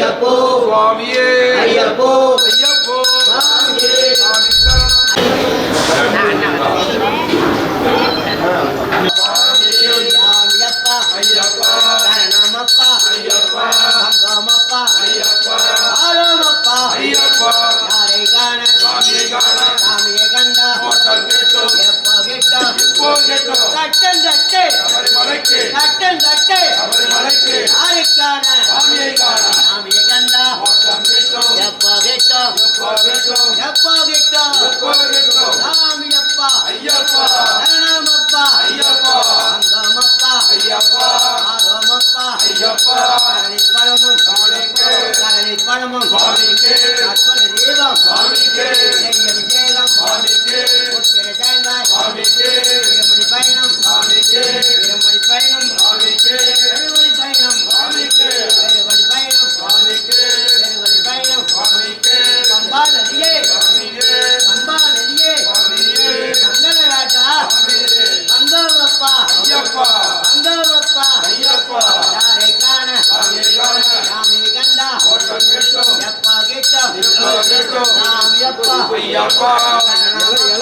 Yapo, Wamia. स्वामी के स्वामी के 不要慌不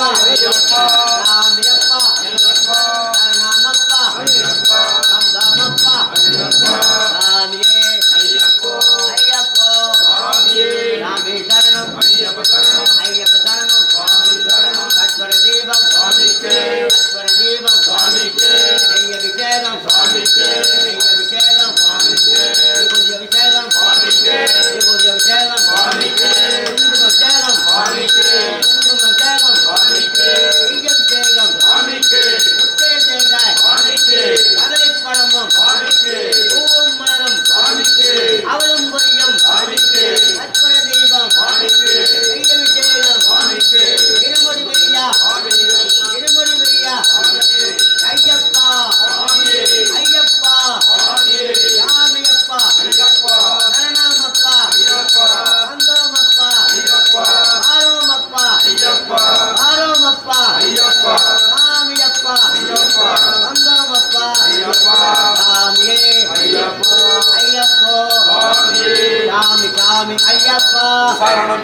要慌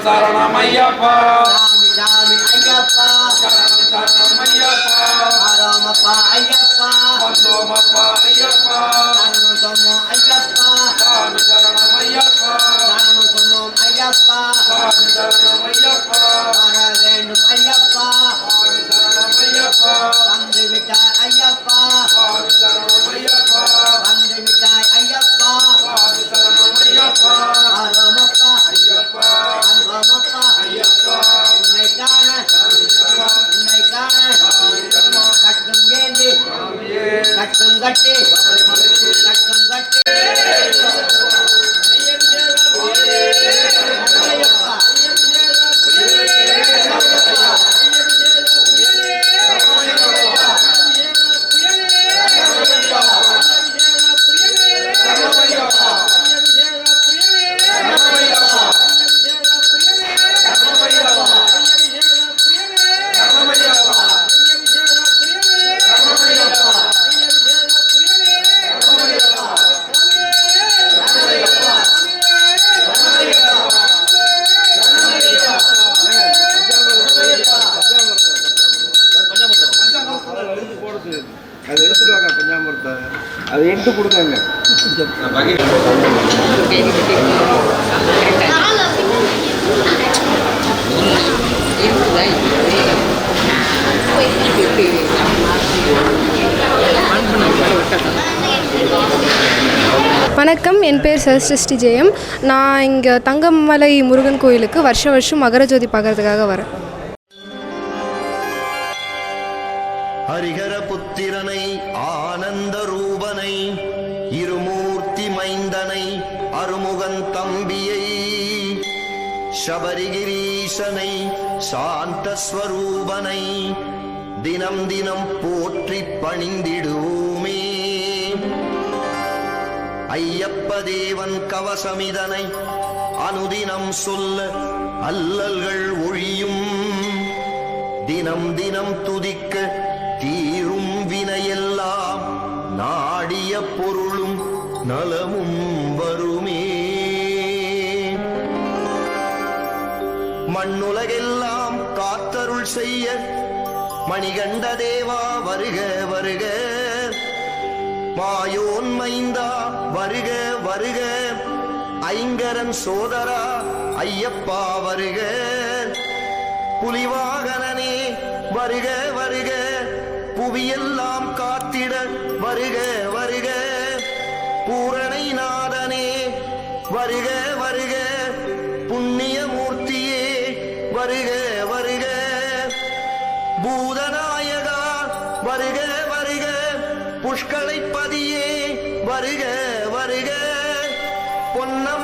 சரணம் ஐயப்பா. ಕಟ್ಟಿ வணக்கம் என் பேர் சரஸ்ருஷ்டி ஜெயம். நான் இங்கே தங்கமலை முருகன் கோயிலுக்கு வருஷம் வருஷம் மகரஜோதி பார்க்கறதுக்காக வரேன். ஹரிஹர புத்திரனை ஆனந்த ரூபனை அருமுகன் தம்பியை சபரிகிரீசனை சாந்தஸ்வரூபனை தினம் தினம் போற்றி பணிந்திடுவோமே. ஐயப்ப தேவன் கவசமிதனை அனுதினம் சொல்ல அல்லல்கள் ஒழியும். தினம் தினம் துதிக்க தீரும் வினையெல்லாம் நாடிய பொருளும் நலமும் மண்ணுலகெல்லாம் காத்தருள் செய்ய மணிகண்ட தேவா வருக வருக. மாயோன் மைந்தா வருக வருக. ஐங்கரன் சோதரா ஐயப்பா வருக. புலிவாகனே வருக வருக. புவியெல்லாம் காத்திட வருக வருக. பூரணை நாதனே வருக வருக. வருக வருக. பூதநாயகா வருக வருக. புஷ்களைப்பதியே வருக வருக. பொன்னம்